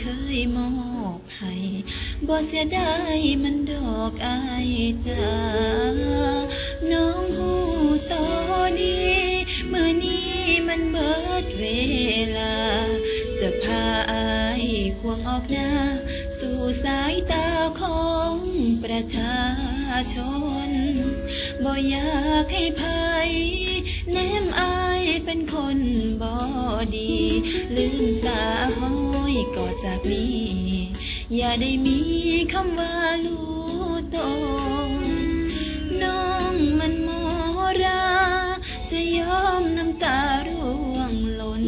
เคยมอบให้บ่เสียดายมันดอกอายจ้าน้องหูตอดีมื้อนี้มันเบิดเวลา จะพาอายควงออกหน้า สู่สายตาของประชาชนบ่อยากให้ภัยแนมอายเป็นคนบ่ดี ลืมสาห้อย จากนี้ อย่าได้มีคำว่ารู้ตนน้องมันโมรา จะยอมน้ำตาร่วงหล่น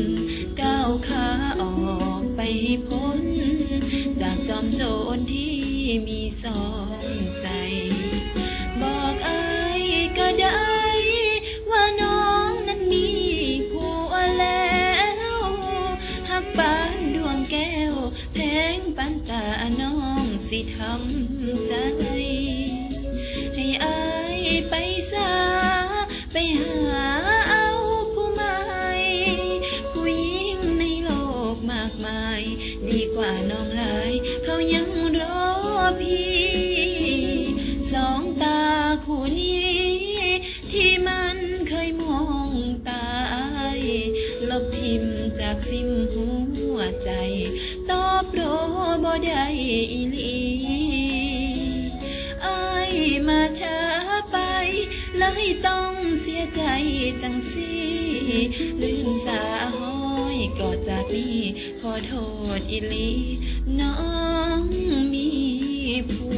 ก้าวขาออกไปพ้น จากจอมโจรที่มีสอง สิทำใจ ให้อายไปซาไปหาเอาผู้ใหม่ผู้หญิงในโลกมากมาย ดีกว่าน้องหลาย เขายังรอพี่ บโรบ่ได้อีหลีอายมาช้าไป เลยต้องเสียใจจังสิลืมสาห้อยก็จากนี้ ขอโทษอีหลี น้องมีผู้